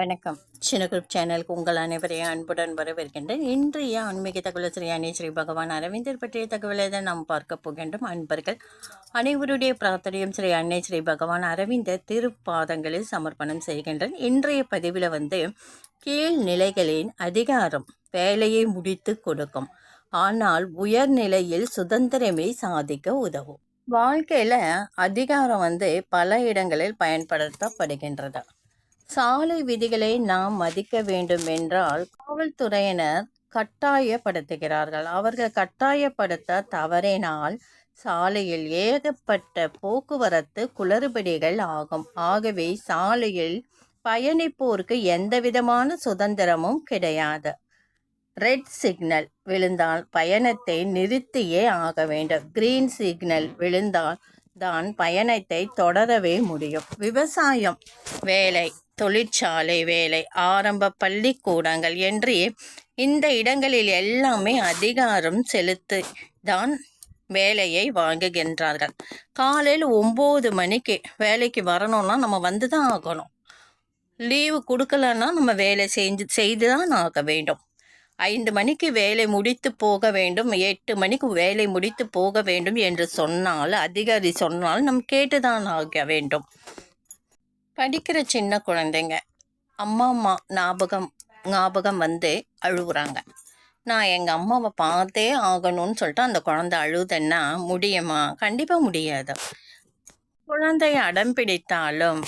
வணக்கம். சின்ன குரூப் சேனலுக்கு உங்கள் அனைவரையும் அன்புடன் வரவேற்கின்றேன். இன்றைய ஆன்மீக தகவல் ஸ்ரீ அணி ஸ்ரீ பகவான் அரவிந்தர் பற்றிய தகவலை தான் நாம் பார்க்க போகின்றோம். அன்பர்கள் அனைவருடைய பிரார்த்தனையும் ஸ்ரீ அன்னை ஸ்ரீ பகவான் அரவிந்தர் திருப்பாதங்களில் சமர்ப்பணம் செய்கின்றேன். இன்றைய பதிவில் வந்து கீழ்நிலைகளின் அதிகாரம் வேலையை முடித்து கொடுக்கும். ஆனால் உயர்நிலையில் சுதந்திரமே சாதிக்க உதவும். வாழ்க்கையில் அதிகாரம் வந்து பல இடங்களில் பயன்படுத்தப்படுகின்றது. சாலை விதிகளை நாம் மதிக்க வேண்டும் என்றால் காவல்துறையினர் கட்டாயப்படுத்துகிறார்கள். அவர்கள் கட்டாயப்படுத்த தவறினால் சாலையில் ஏகப்பட்ட போக்குவரத்து குளறுபடிகள் ஆகும். ஆகவே சாலையில் பயணிப்போருக்கு எந்த விதமான சுதந்திரமும் கிடையாது. ரெட் சிக்னல் விழுந்தால் பயணத்தை நிறுத்தியே ஆக வேண்டும். கிரீன் சிக்னல் விழுந்தால் தான் பயணத்தை தொடரவே முடியும். விவசாயம் வேலை தொழிற்சாலை வேலை ஆரம்ப பள்ளிக்கூடங்கள் என்று இந்த இடங்களில் எல்லாமே அதிகாரம் செலுத்தி தான் வேலையை வாங்குகின்றார்கள். காலையில் ஒம்பது மணிக்கு வேலைக்கு வரணும்னா நம்ம வந்து தான் ஆகணும். லீவு கொடுக்கலன்னா நம்ம வேலை செஞ்சு செய்து தான் ஆக வேண்டும். ஐந்து மணிக்கு வேலை முடித்து போக வேண்டும் எட்டு மணிக்கு வேலை முடித்து போக வேண்டும் என்று சொன்னால் அதிகாரி சொன்னால் நம் கேட்டுதான் ஆக வேண்டும். படிக்கிற சின்ன குழந்தைங்க அம்மா அம்மா ஞாபகம் ஞாபகம் வந்து அழுகுறாங்க நான் எங்கள் அம்மாவை பார்த்தே ஆகணும்னு சொல்லிட்டு அந்த குழந்தை அழுதுன்னா முடியுமா? கண்டிப்பாக முடியாது. குழந்தைய அடம் பிடித்தாலும்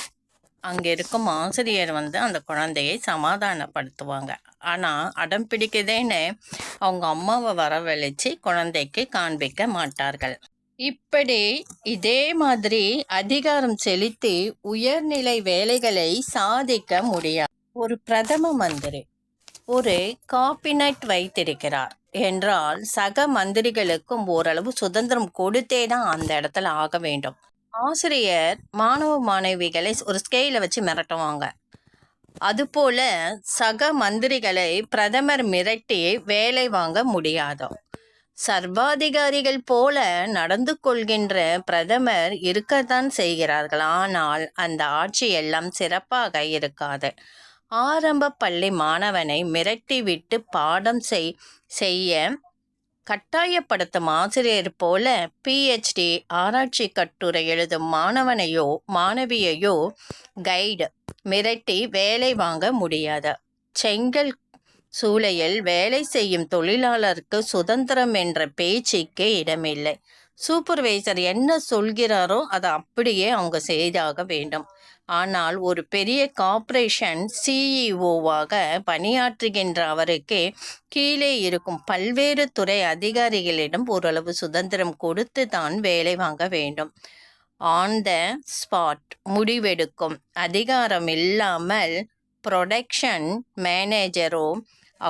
அங்கே இருக்கும் ஆசிரியர் வந்து அந்த குழந்தையை சமாதானப்படுத்துவாங்க. ஆனால் அடம் பிடிக்குதேன்னு அவங்க அம்மாவை வரவழைச்சி குழந்தைக்கு காண்பிக்க மாட்டார்கள். இப்படி இதே மாதிரி அதிகாரம் செலுத்தி உயர்நிலை வேலைகளை சாதிக்க முடியாது ஒரு பிரதம மந்திரி ஒரு காப்பினட் வைத்திருக்கிறார். என்றால் சக மந்திரிகளுக்கும் ஓரளவு சுதந்திரம் கொடுத்தே தான் அந்த இடத்துல ஆக வேண்டும். ஆசிரியர் மாணவ மாணவிகளை ஒரு ஸ்கேல வச்சு மிரட்டுவாங்க. அதுபோல சக மந்திரிகளை பிரதமர் மிரட்டி வேலை வாங்க முடியாதோ? சர்வாதிகாரிகள் போல நடந்து கொள்கின்ற பிரதமர் இருக்கத்தான் செய்கிறார்கள். ஆனால் அந்த ஆட்சி எல்லாம் சிறப்பாக இருக்காது. ஆரம்ப பள்ளி மாணவனை மிரட்டிவிட்டு பாடம் செய் செய்ய கட்டாயப்படுத்தும் ஆசிரியர் போல பிஹெச்டி ஆராய்ச்சி கட்டுரை எழுதும் மாணவனையோ மாணவியையோ கைடு மிரட்டி வேலை வாங்க முடியாது. செங்கல் சூளையில் வேலை செய்யும் தொழிலாளருக்கு சுதந்திரம் என்ற பேச்சுக்கே இடமில்லை. சூப்பர்வைசர் என்ன சொல்கிறாரோ அதை அப்படியே அவங்க செய்தாக வேண்டும். ஆனால் ஒரு பெரிய கார்ப்பரேஷன் சிஇஓவாக பணியாற்றுகின்ற அவருக்கு கீழே இருக்கும் பல்வேறு துறை அதிகாரிகளிடம் ஓரளவு சுதந்திரம் கொடுத்து தான் வேலை வாங்க வேண்டும். ஆன் த ஸ்பாட் முடிவெடுக்கும். அதிகாரம் இல்லாமல் ப்ரொடக்ஷன் மேனேஜரோ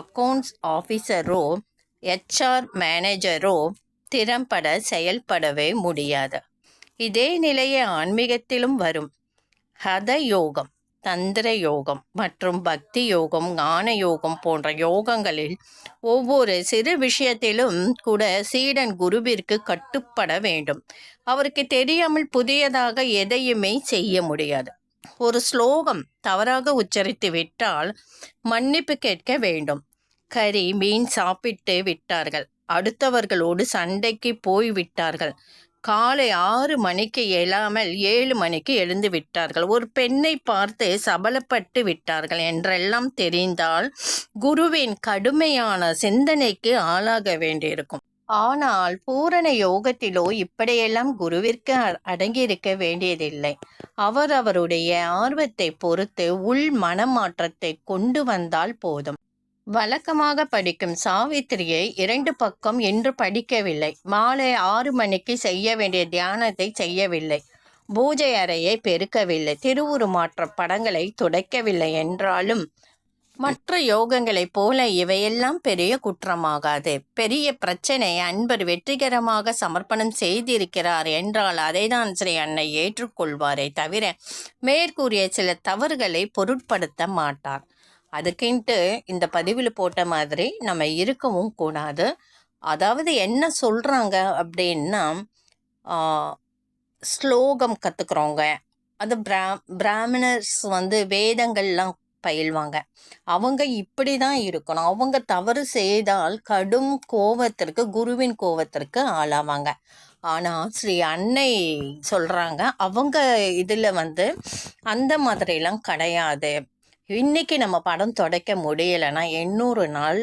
அக்கௌண்ட்ஸ் ஆஃபீஸரோ ஹெச்ஆர் மேனேஜரோ திறம்பட செயல்படவே முடியாது. இதே நிலையை ஆன்மீகத்திலும் வரும். ஹத யோகம் தந்திர யோகம் மற்றும் பக்தி யோகம் ஞான யோகம் போன்ற யோகங்களில் ஒவ்வொரு சிறு விஷயத்திலும் கூட சீடன் குருவிற்கு கட்டுப்பட வேண்டும். அவருக்கு தெரியாமல் புதியதாக எதையுமே செய்ய முடியாது. ஒரு ஸ்லோகம் தவறாக உச்சரித்து விட்டால் மன்னிப்பு கேட்க வேண்டும். கறி மீன் சாப்பிட்டு விட்டார்கள். அடுத்தவர்களோடு சண்டைக்கு போய் விட்டார்கள். காலை ஆறு மணிக்கு எழாமல் ஏழு மணிக்கு எழுந்து விட்டார்கள். ஒரு பெண்ணை பார்த்து சபலப்பட்டு விட்டார்கள் என்றெல்லாம் தெரிந்தால் குருவின் கடுமையான சிந்தனைக்கு ஆளாக வேண்டியிருக்கும். ஆனால் பூரண யோகத்திலோ இப்படியெல்லாம் குருவிற்கு அடங்கியிருக்க வேண்டியதில்லை. அவர் அவருடைய ஆர்வத்தை பொறுத்து உள் மனமாற்றத்தை கொண்டு வந்தால் போதும். வழக்கமாக படிக்கும் சாவித்திரியை இரண்டு பக்கம் என்று படிக்கவில்லை. மாலை ஆறு மணிக்கு செய்ய வேண்டிய தியானத்தை செய்யவில்லை. பூஜை அறையை பெருக்கவில்லை. திருவுருமாற்ற படங்களை துடைக்கவில்லை என்றாலும் மற்ற யோகங்களைப் போல இவையெல்லாம் பெரிய குற்றமாகாது. பெரிய பிரச்சனை அன்பர் வெற்றிகரமாக சமர்ப்பணம் செய்திருக்கிறார் என்றால் அதைதான் ஸ்ரீ அன்னை ஏற்றுக்கொள்வாரே தவிர மேற்கூறிய சில தவறுகளை பொருட்படுத்த மாட்டார். அதுக்கின்ட்டு இந்த பதிவில் போட்ட மாதிரி நம்ம இருக்கவும் கூடாது. அதாவது என்ன சொல்கிறாங்க அப்படின்னா ஸ்லோகம் கற்றுக்குறோங்க அது பிரா பிராமணர்ஸ் வந்து வேதங்கள்லாம் பயில்வாங்க. அவங்க இப்படி தான் இருக்கணும். அவங்க தவறு செய்தால் கடும் கோபத்திற்கு குருவின் கோபத்திற்கு ஆளாவாங்க. ஆனால் ஸ்ரீ அன்னை சொல்கிறாங்க அவங்க இதில் வந்து அந்த மாதிரிலாம் கிடையாது. இன்னைக்கு நம்ம படம் தொடக்க முடியலைன்னா எண்ணூறு நாள்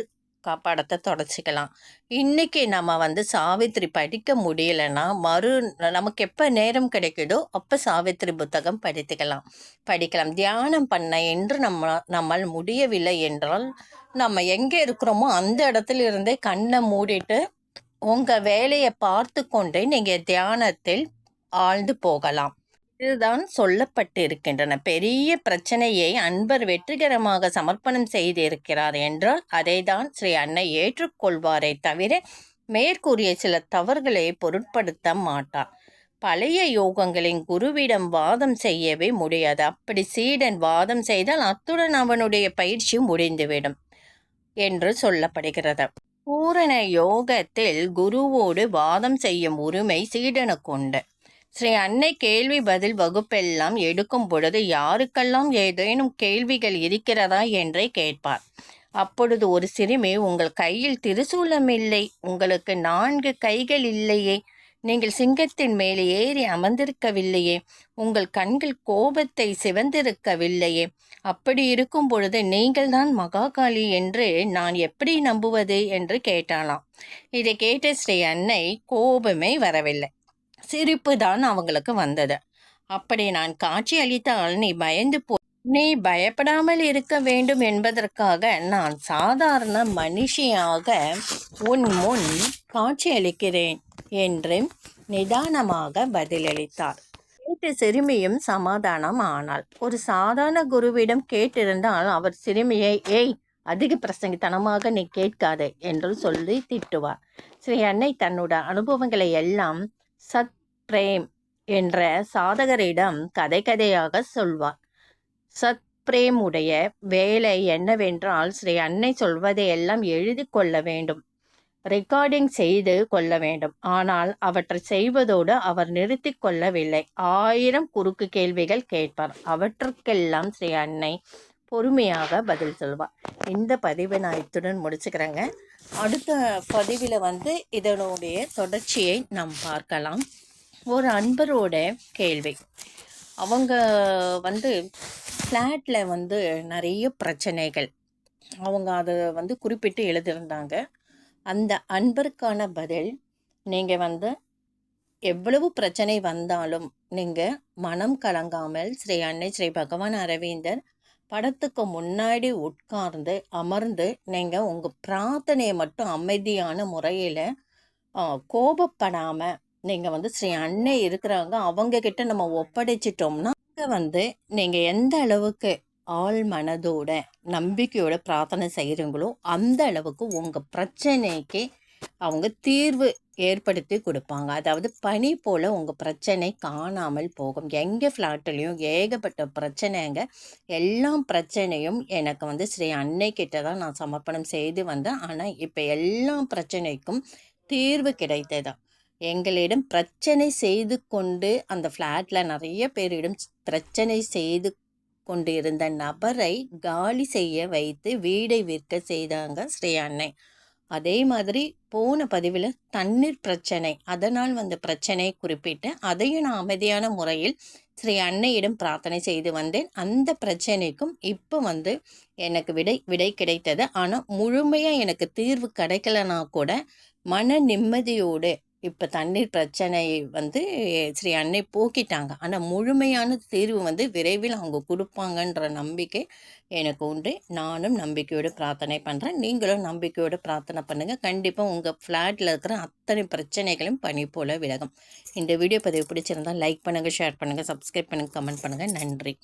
படத்தை தொடச்சிக்கலாம். இன்னைக்கு நம்ம வந்து சாவித்திரி படிக்க முடியலைன்னா மறு நமக்கு எப்போ நேரம் கிடைக்குதோ அப்போ சாவித்திரி புத்தகம் படித்துக்கலாம். படிக்கலாம். தியானம் பண்ண என்று நம்ம நம்மால் முடியவில்லை என்றால் நம்ம எங்கே இருக்கிறோமோ அந்த இடத்துல இருந்தே கண்ணை மூடிட்டு உங்கள் வேலையை பார்த்து கொண்டே நீங்கள் தியானத்தில் ஆழ்ந்து போகலாம். இதுதான் சொல்லப்பட்டிருக்கின்றன. பெரிய பிரச்சனையை அன்பர் வெற்றிகரமாக சமர்ப்பணம் செய்திருக்கிறார் என்றால் அதைதான் ஸ்ரீ அன்னை ஏற்றுக்கொள்வாரே தவிர மேற்கூறிய சில தவறுகளை பொருட்படுத்த மாட்டார். பழைய யோகங்களின் குருவிடம் வாதம் செய்யவே முடியாது. அப்படி சீடன் வாதம் செய்தால் அத்துடன் அவனுடைய பயிற்சி முடிந்துவிடும் என்று சொல்லப்படுகிறது. பூரண யோகத்தில் குருவோடு வாதம் செய்யும் உரிமை சீடனுக்கு உண்டு. ஸ்ரீ அன்னை கேள்வி பதில் வகுப்பெல்லாம் எடுக்கும் பொழுது யாருக்கெல்லாம் ஏதேனும் கேள்விகள் இருக்கிறதா என்றே கேட்பார். அப்பொழுது ஒரு சிறுமி உங்கள் கையில் திருசூலம் இல்லை உங்களுக்கு நான்கு கைகள் இல்லையே நீங்கள் சிங்கத்தின் மேலே ஏறி அமர்ந்திருக்கவில்லையே உங்கள் கண்கள் கோபத்தை சிவந்திருக்கவில்லையே அப்படி இருக்கும் பொழுது நீங்கள்தான் மகாகாளி என்று நான் எப்படி நம்புவது? என்று கேட்டாலாம் இதை கேட்ட ஸ்ரீ அன்னை கோபமே வரவில்லை. சிரிப்பு தான் அவங்களுக்கு வந்தது. அப்படி நான் காட்சி அளித்தால் நீ பயந்து போ நீ பயப்படாமல் இருக்க வேண்டும் என்பதற்காக நான் சாதாரண மனுஷியாக உன் முன் காட்சி அளிக்கிறேன் என்று நிதானமாக பதிலளித்தார். கேட்டு சிறுமியும் சமாதானம் ஆனாள். ஒரு சாதாரண குருவிடம் கேட்டிருந்தால் அவர் சிறுமியை ஏய் அதிக பிரசங்கித்தனமாக நீ கேட்காதே என்று சொல்லி திட்டுவார். ஸ்ரீ அன்னை தன்னோட அனுபவங்களை எல்லாம் சத் பிரேம் என்ற சாதகரிடம் கதை கதையாக சொல்வார். சத் பிரேம் உடைய வேலை என்னவென்றால் ஸ்ரீ அன்னை சொல்வதை எல்லாம் எழுதி கொள்ள வேண்டும். ரெக்கார்டிங் செய்து கொள்ள வேண்டும். ஆனால் அவற்றை செய்வதோடு அவர் நிறுத்தி கொள்ளவில்லை. ஆயிரம் குறுக்கு கேள்விகள் கேட்பார். அவற்றுக்கெல்லாம் ஸ்ரீ அன்னை பொறுமையாக பதில் சொல்வார். இந்த பதிவை நான் இத்துடன் முடிச்சுக்கிறேங்க. அடுத்த பதிவில் வந்து இதனுடைய தொடர்ச்சியை நாம் பார்க்கலாம். ஒரு அன்பரோட கேள்வி. அவங்க வந்து ஃப்ளாட்டில் வந்து நிறைய பிரச்சனைகள். அவங்க அதை வந்து குறிப்பிட்டு எழுதியிருந்தாங்க. அந்த அன்பருக்கான பதில் நீங்கள் வந்து எவ்வளவு பிரச்சனை வந்தாலும் நீங்கள் மனம் கலங்காமல் ஸ்ரீ அன்னை ஸ்ரீ பகவான் அரவிந்தர் படத்துக்கு முன்னாடி உட்கார்ந்து அமர்ந்து நீங்கள் உங்கள் பிரார்த்தனையை மட்டும் அமைதியான முறையில் கோபப்படாமல் நீங்கள் வந்து ஸ்ரீ அன்னை இருக்கிறாங்க அவங்க கிட்ட நம்ம ஒப்படைச்சிட்டோம்னா வந்து நீங்கள் எந்த அளவுக்கு ஆள் மனதோட நம்பிக்கையோட பிரார்த்தனை செய்கிறீங்களோ அந்த அளவுக்கு உங்கள் பிரச்சனைக்கு அவங்க தீர்வு ஏற்படுத்தி கொடுப்பாங்க. அதாவது பனி போல் உங்கள் பிரச்சனை காணாமல் போகும். எங்கள் ஃப்ளாட்லேயும் ஏகப்பட்ட பிரச்சனைங்க. எல்லா பிரச்சனையும் எனக்கு வந்து ஸ்ரீ அன்னைக்கிட்ட தான் நான் சமர்ப்பணம் செய்து வந்தேன். ஆனால் இப்போ எல்லா பிரச்சனைக்கும் தீர்வு கிடைத்ததான் எங்களிடம் பிரச்சனை செய்து கொண்டு அந்த ஃப்ளாட்டில் நிறைய பேரிடம் பிரச்சனை செய்து கொண்டு இருந்த நபரை காலி செய்ய வைத்து வீடை விற்க செய்தாங்க ஸ்ரீ அன்னை அதே மாதிரி போன பதிவில் தண்ணீர் பிரச்சனை அதனால் வந்த பிரச்சனை குறிப்பிட்டு அதையும் நான் அமைதியான முறையில் ஸ்ரீ அன்னையிடம் பிரார்த்தனை செய்து வந்தேன். அந்த பிரச்சனைக்கும் இப்போ வந்து எனக்கு விடை விடை கிடைத்தது. ஆனால் முழுமையாக எனக்கு தீர்வு கிடைக்கலனா கூட மன நிம்மதியோடு இப்போ தண்ணீர் பிரச்சனை வந்து ஸ்ரீ அன்னை போக்கிட்டாங்க. ஆனால் முழுமையான தீர்வு வந்து விரைவில் அவங்க கொடுப்பாங்கன்ற நம்பிக்கை எனக்கு உண்டு. நானும் நம்பிக்கையோடு பிரார்த்தனை பண்ணுறேன் நீங்களும் நம்பிக்கையோடு பிரார்த்தனை பண்ணுங்கள் கண்டிப்பாக உங்கள் ஃப்ளாட்டில் இருக்கிற அத்தனை பிரச்சனைகளும் பனி போல் விலகும். இந்த வீடியோ பதிவு பிடிச்சிருந்தால் லைக் பண்ணுங்கள் ஷேர் பண்ணுங்கள் சப்ஸ்கிரைப் பண்ணுங்கள் கமெண்ட் பண்ணுங்கள் நன்றி.